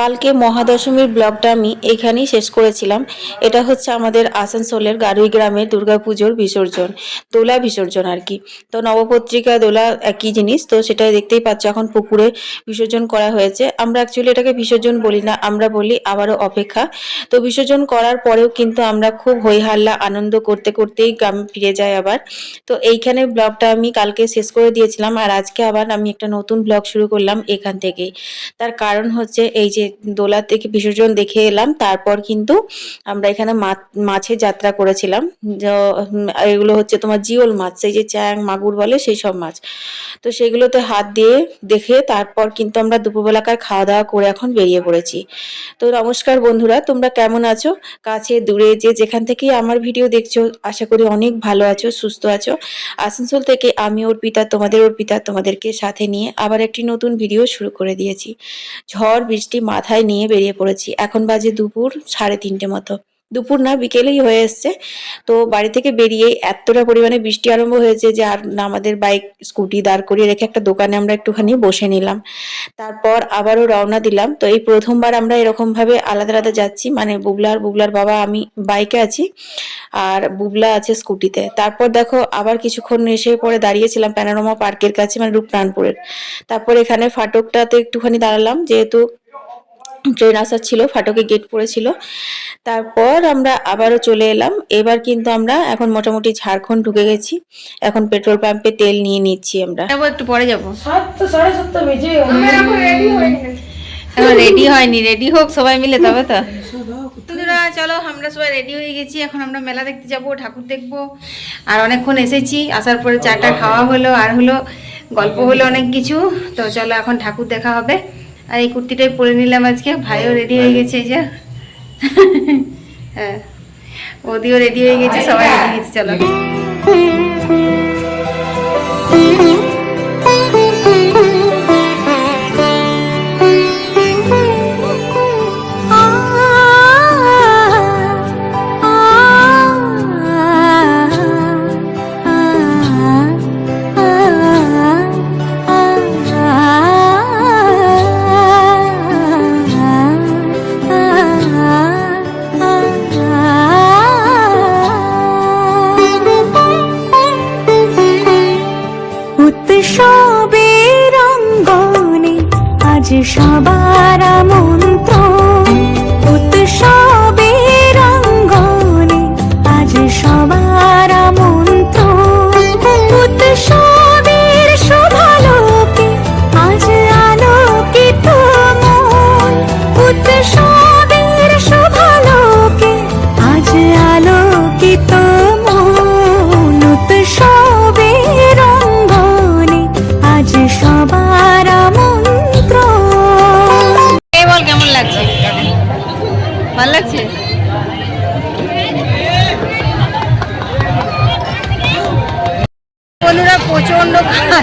কালকে মহাদশমীর ব্লগটা আমি এখানেই শেষ করেছিলাম। এটা হচ্ছে আমাদের আসানসোলের গারুই গ্রামের দুর্গাপুজোর বিসর্জন, দোলা বিসর্জন আর কি। তো নবপত্রিকা, দোলা একই জিনিস, তো সেটা দেখতেই পাচ্ছ এখন পুকুরে বিসর্জন করা হয়েছে। আমরা অ্যাকচুয়ালি এটাকে বিসর্জন বলি না, আমরা বলি আবারও অপেক্ষা। তো বিসর্জন করার পরেও কিন্তু আমরা খুব হই হাল্লা আনন্দ করতে করতেই গ্রামে ফিরে যাই আবার। তো এইখানে ব্লগটা আমি কালকে শেষ করে দিয়েছিলাম, আর আজকে আবার আমি একটা নতুন ব্লগ শুরু করলাম এখান থেকেই। তার কারণ হচ্ছে এই যে দোলা থেকে বিসর্জন দেখে এলাম, তারপর কিন্তু আমরা এখানে মাছের যাত্রা করেছিলাম। এগুলো হচ্ছে তোমার জিওল মাছ সেই যে চ্যাং, মাগুর বলে সেই সব মাছ। তো সেগুলোতে হাত দিয়ে দেখে তারপর কিন্তু আমরা দুপুরবেলাকার খাওয়া দাওয়া করে এখন বেরিয়ে পড়েছি। তো নমস্কার বন্ধুরা, তোমরা কেমন আছো? কাছে, দূরে, যে যেখান থেকেই আমার ভিডিও দেখছ, আশা করি অনেক ভালো আছো, সুস্থ আছো। আসানসোল থেকে আমি অর্পিতা, তোমাদের অর্পিতা তোমাদেরকে সাথে নিয়ে আবার একটি নতুন ভিডিও শুরু করে দিয়েছি। ঝড়, বৃষ্টি মাথায় নিয়ে বেরিয়ে পড়েছি। এখন বাজে দুপুর সাড়ে তিনটে মতো। দুপুর না, বিকেলেই হয়ে এসছে। তো বাড়ি থেকে বেরিয়ে এতটা পরিমাণে বৃষ্টি আরম্ভ হয়েছে যে আর আমাদের বাইক, স্কুটি দাঁড় করিয়ে রেখে একটা দোকানে আমরা একটুখানি বসে নিলাম। তারপর আবারও রওনা দিলাম। তো এই প্রথমবার আমরা এরকম ভাবে আলাদা আলাদা যাচ্ছি। মানে বুবলার বুবলার বাবা, আমি বাইকে আছি আর বুবলা আছে স্কুটিতে। তারপর দেখো আবার কিছুক্ষণ এসে পরে দাঁড়িয়েছিলাম প্যানোরামা পার্কের কাছে মানে রূপনানপুরের তারপর এখানে ফাটকটাতে একটুখানি দাঁড়ালাম। যেহেতু ট্রেন আসার ছিল ফাটকে গেট পড়েছিল। তারপর আমরা আবারও চলে এলাম। এবার কিন্তু আমরা এখন মোটামুটি ঝাড়খণ্ড ঢুকে গেছি। এখন পেট্রোল পাম্পে তেল নিয়ে নিচ্ছি আমরা। যাব একটু পরে যাব। এখন রেডি হয়নি রেডি হোক সবাই মিলে তবে তো। বন্ধুরা চলো আমরা সবাই রেডি হয়ে গেছি। এখন আমরা মেলা দেখতে যাব ঠাকুর দেখব। আর অনেকক্ষণ এসেছি আসার পরে চাটা খাওয়া হলো আর হলো গল্প হলো অনেক কিছু। তো চলো এখন ঠাকুর দেখা হবে। আর এই কুর্তিটাই পরে নিলাম আজকে। ভাইও রেডি হয়ে গেছে এই যে। হ্যাঁ ওদিও রেডি হয়ে গেছে সবাই রেডি হয়ে গেছে চলো। উৎসবের রঙ্গনে আজ সবার মন্ত্র প্রচণ্ড কাদা।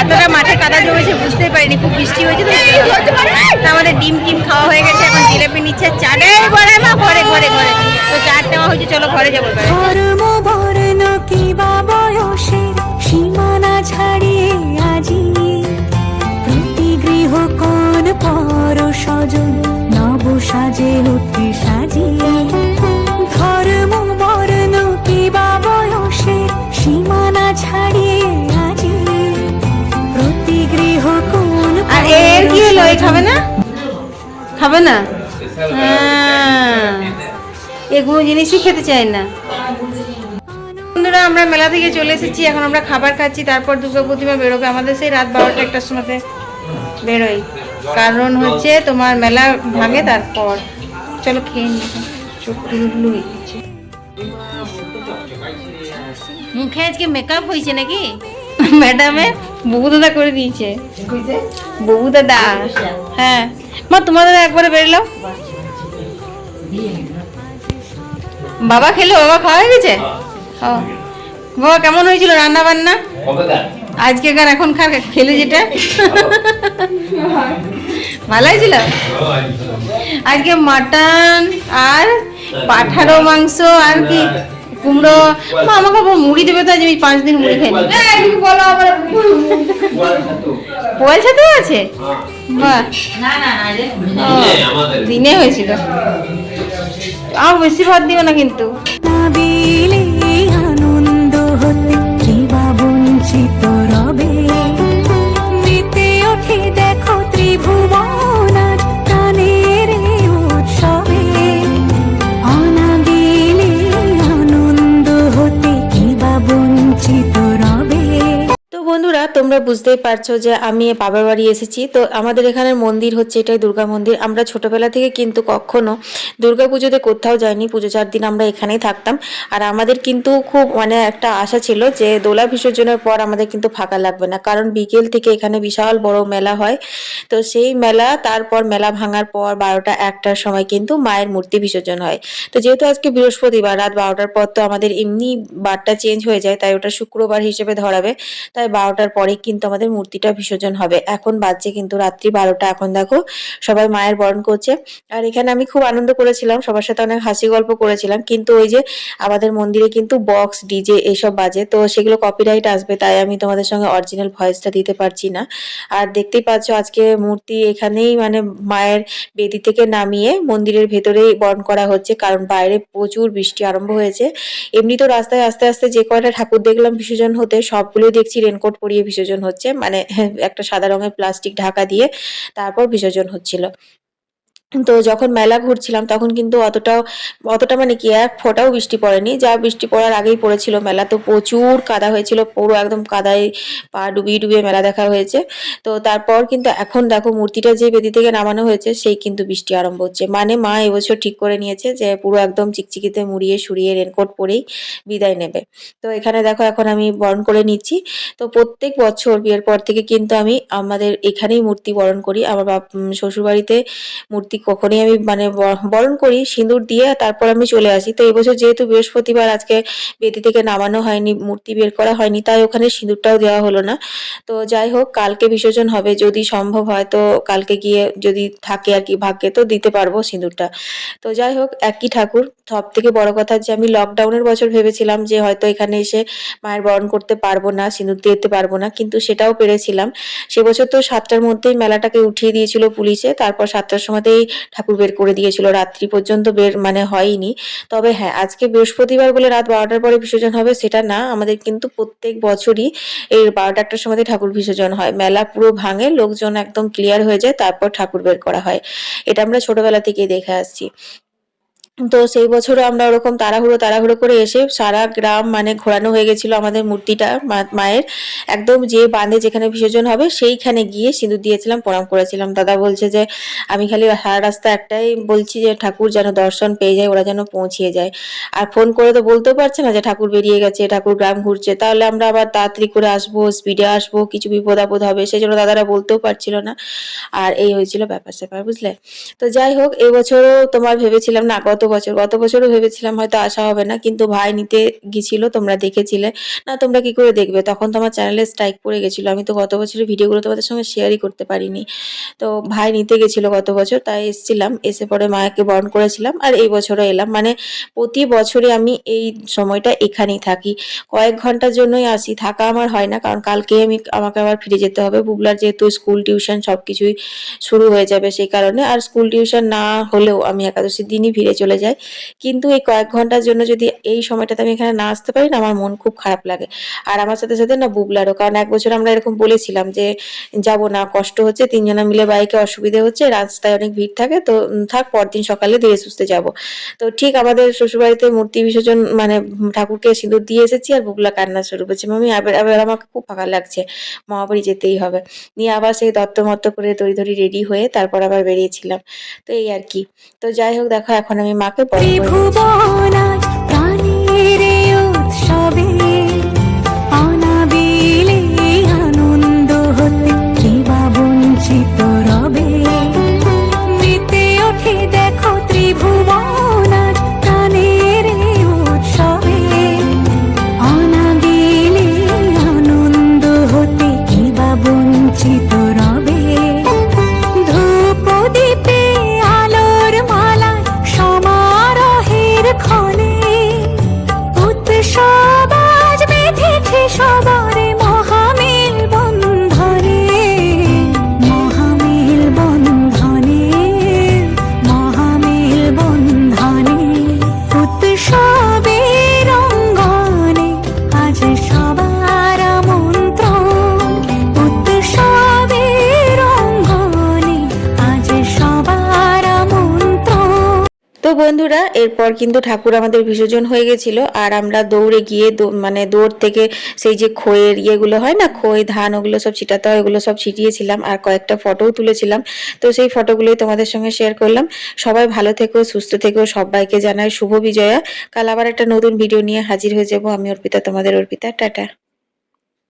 এতটা মাঠে কাদা জমেছে, বুঝতেই পারিনি, খুব বৃষ্টি হয়েছে তো। আমাদের ডিম টিম খাওয়া হয়ে গেছে, এখন জিলেপি নিচ্ছে চাটে ঘরে মা, ঘরে ঘরে ঘরে। তো চাট নেওয়া হয়েছে, চলো ঘরে যাব সাজে উঠে হলো এই খাবে না? খাবে না? হ্যাঁ। জিনিসই খেতে চায় না। বন্ধুরা, আমরা মেলা থেকে চলে এসেছি, এখন আমরা খাবার খাচ্ছি, তারপর দুর্গা প্রতিমা বেরোবে। আমাদের সেই রাত বারোটা একটার সময়তে বেরোই কারণ হচ্ছে তোমার মেলা ভাঙে তারপর। চলো খেয়ে নি মুখে আজকে মেকআপ হয়েছে নাকি? ম্যাডামে বহু দাদা করে দিয়েছে। বহু দাদা হ্যাঁ। মা তোমার দাদা একবারে বেরোলো বাবা খেলো বাবা খাওয়া হয়ে গেছে? ও। বাবা কেমন হয়েছিল রান্না বান্না আজকে কার এখন খার খেলে যেটা। ভালো হয়েছিল? আজকে মাটন আর পাঠারো মাংস আর কি? কুমড়ো মা আমাকে মুড়ি দেবে তো আজ আমি পাঁচ দিন মুড়ি আবার পোয়াল ছাতু আছে? বাহ। ও, দিনে হয়েছিল। আর বেশি ভাত দিও না কিন্তু। তোমরা বুঝতেই পারছ যে আমি বাবার বাড়ি এসেছি। তো আমাদের এখানে মন্দির হচ্ছে এটাই দুর্গা মন্দির। আমরা ছোটবেলা থেকে কিন্তু কখনো দুর্গা পুজোতে কোথাও যাইনি। পুজো চার দিন আমরা এখানেই থাকতাম। আর আমাদের কিন্তু খুব মানে একটা আশা ছিল যে দোলা বিসর্জনের পর আমাদের কিন্তু ফাঁকা লাগবে না। কারণ বিকেল থেকে এখানে বিশাল বড় মেলা হয়। তো সেই মেলা, তারপর মেলা ভাঙার পর বারোটা, একটার সময় কিন্তু মায়ের মূর্তি বিসর্জন হয়। তো যেহেতু আজকে বৃহস্পতিবার, রাত বারোটার পর তো আমাদের এমনি বারটা চেঞ্জ হয়ে যায়, তাই ওটা শুক্রবার হিসেবে ধরাবে। তাই বারোটার পরে কিন্তু আমাদের মূর্তিটা বিসর্জন হবে। এখন বাজছে কিন্তু রাত্রি বারোটা। এখন দেখো সবাই মায়ের বরণ করছে। আর এখানে আমি খুব আনন্দ করেছিলাম, সবার সাথে অনেক হাসি গল্প করেছিলাম। কিন্তু ওই যে আমাদের মন্দিরে কিন্তু বক্স, ডিজে এসব বাজে। তো সেগুলো কপিরাইট আসবে, তাই আমি তোমাদের সঙ্গে অরিজিনাল ভয়েসটা দিতে পারছি না। আর দেখতেই পাচ্ছ আজকে মূর্তি এখানেই মানে মায়ের বেদি থেকে নামিয়ে মন্দিরের ভেতরেই বরণ করা হচ্ছে। কারণ বাইরে প্রচুর বৃষ্টি আরম্ভ হয়েছে। এমনি তো রাস্তায় আস্তে আস্তে যে কয়টা ঠাকুর দেখলাম বিসর্জন হতে, সবগুলোই দেখছি রেনকোট পরিয়ে বিসর্জন হচ্ছে মানে একটা সাদা রঙের প্লাস্টিক ঢাকা দিয়ে তারপর বিসর্জন হচ্ছিল। তো যখন মেলা ঘুরছিলাম, তখন কিন্তু অতটাও, অতটা মানে কি, এক ফোঁটাও বৃষ্টি পড়েনি। যা বৃষ্টি পড়ার আগেই পড়েছিল মেলা তো প্রচুর কাদা হয়েছিল, পুরো একদম কাদায় পা ডুবিয়ে ডুবিয়ে মেলা দেখা হয়েছে। তো তারপর কিন্তু এখন দেখো, মূর্তিটা যে বেদি থেকে নামানো হয়েছে, সেই কিন্তু বৃষ্টি আরম্ভ হচ্ছে। মানে মা এবছর ঠিক করে নিয়েছে যে, পুরো একদম চিকচিকিতে মুড়িয়ে সুড়িয়ে রেনকোট পরেই বিদায় নেবে। তো এখানে দেখো, এখন আমি বরণ করে নিচ্ছি। তো প্রত্যেক বছর বিয়ের পর থেকে কিন্তু আমি আমাদের এখানেই মূর্তি বরণ করি। আমার বাপ শ্বশুরবাড়িতে মূর্তি কখনই আমি মানে বরণ করি, সিঁদুর দিয়ে তারপর আমি চলে আসি। তো এবছর যেহেতু বৃহস্পতিবার, আজকে বেদি থেকে নামানো হয়নি, মূর্তি বের করা হয়নি, তাই ওখানে সিঁদুরটাও দেওয়া হলো না। তো যাই হোক, কালকে বিসর্জন হবে, যদি সম্ভব হয় তো কালকে গিয়ে যদি থাকে আর কি ভাগ্যে, তো দিতে পারব সিঁদুরটা। তো যাই হোক, একই ঠাকুর। সব থেকে বড় কথা যে আমি লকডাউনের বছর ভেবেছিলাম যে হয়তো এখানে এসে মায়ের বরণ করতে পারব না, সিঁদুর দিতে পারব না, কিন্তু সেটাও পেরেছিলাম। সে বছর তো সাতটার মধ্যেই মেলাটাকে উঠিয়ে দিয়েছিল পুলিশে, তারপর সাতটার সময়তেই ঠাকুর বের করে দিয়েছিল, রাত্রি পর্যন্ত বের মানে হয়নি। তবে হ্যাঁ আজকে বৃহস্পতিবার বলে রাত বারোটার পরে বিসর্জন হবে, সেটা না, আমাদের কিন্তু প্রত্যেক বছরই এই বারোটা একটার সময় ঠাকুর বিসর্জন হয়। মেলা পুরো ভাঙে, লোকজন একদম ক্লিয়ার হয়ে যায়, তারপর ঠাকুর বের করা হয়। এটা আমরা ছোটবেলা থেকেই দেখে আসছি। তো সেই বছরও আমরা ওরকম তাড়াহুড়ো তাড়াহুড়ো করে এসে সারা গ্রাম মানে ঘোরানো হয়ে গেছিল আমাদের মূর্তিটা মায়ের। একদম যে বাঁধে যেখানে বিসর্জন হবে সেইখানে গিয়ে সিঁদুর দিয়েছিলাম, প্রণাম করেছিলাম। দাদা বলছে যে, আমি খালি সারা রাস্তা একটাই বলছি যে, ঠাকুর যেন দর্শন পেয়ে যায়, ওরা যেন পৌঁছিয়ে যায়। আর ফোন করে তো বলতেও পারছে না যে, ঠাকুর বেরিয়ে গেছে, ঠাকুর গ্রাম ঘুরছে। তাহলে আমরা আবার তাড়াতাড়ি করে আসব স্পিডে আসব, কিছু বিপদ আপদ হবে সেই জন্য দাদারা বলতেও পারছিল না। আর এই হয়েছিল ব্যাপার স্যাপার বুঝলে? তো যাই হোক, এবছরও তোমার ভেবেছিলাম না, গত বছর, গত বছরও ভেবেছিলাম হয়তো আসা হবে না, কিন্তু ভাই নিতে গেছিল তোমরা দেখেছিলে। না, তোমরা কি করে দেখবে? তখন তোমার চ্যানেলে স্ট্রাইক পড়ে গেছিল। আমি তো গত বছরের ভিডিওগুলো তোমাদের সঙ্গে শেয়ারই করতে পারিনি। তো ভাই নিতে গেছিল গত বছর, তাই এসেছিলাম। এসে পরে মায়াকে বরণ করেছিলাম, আর এই বছরও এলাম। মানে প্রতি বছরে আমি এই সময়টা এখানেই থাকি। কয়েক ঘণ্টার জন্যই আসি, থাকা আমার হয় না, কারণ কালকে আমি, আমাকে আবার ফিরে যেতে হবে। বুবলার যেহেতু স্কুল টিউশন সব কিছুই শুরু হয়ে যাবে সেই কারণে, আর স্কুল টিউশন না হলেও আমি একাদশীর দিনই ফিরে চলে যাই কিন্তু এই কয়েক ঘণ্টার জন্য যদি এই সময়টাতে আমি এখানে না আসতে পারি না, আমার মন খুব খারাপ লাগে। আর আমার সাথে সাথে না বুবলারও, কারণ এক বছর আমরা এরকম বলেছিলাম যে, যাব না, কষ্ট হচ্ছে, তিনজনা মিলে বাইকে অসুবিধে হচ্ছে, রাস্তায় অনেক ভিড় থাকে, তো থাক, পরদিন সকালে ধীরে সুস্থে যাব। তো ঠিক আমাদের শ্বশুরবাড়িতে মূর্তি বিসর্জন মানে ঠাকুরকে সিঁদুর দিয়ে এসেছি আর বুবলা কান্না শুরু করছে, মামি, আবার আমাকে খুব ফাঁকা লাগছে মামাবাড়ি যেতেই হবে। নিয়ে আবার সেই দত্ত মত্ত করে দড়ি ধরি রেডি হয়ে তারপর আবার বেরিয়েছিলাম। তো এই আর কি। তো যাই হোক, দেখো, এখন আমি মাকে বরণ এরপর কিন্তু ঠাকুর আমাদের বিসর্জন হয়ে গেছিল, আর আমরা দৌড়ে গিয়ে মানে দৌড় থেকে সেই যে খইয়ের ইয়েগুলো হয় না খই ধান ওগুলো সব ছিটাতে হয়, ওগুলো সব ছিটিয়েছিলাম আর কয়েকটা ফটোও তুলেছিলাম। তো সেই ফটোগুলোই তোমাদের সঙ্গে শেয়ার করলাম। সবাই ভালো থেকো, সুস্থ থেকো, সবাইকে জানাই শুভ বিজয়া। কাল আবার একটা নতুন ভিডিও নিয়ে হাজির হয়ে যাব। আমি অর্পিতা, তোমাদের অর্পিতা। টাটা।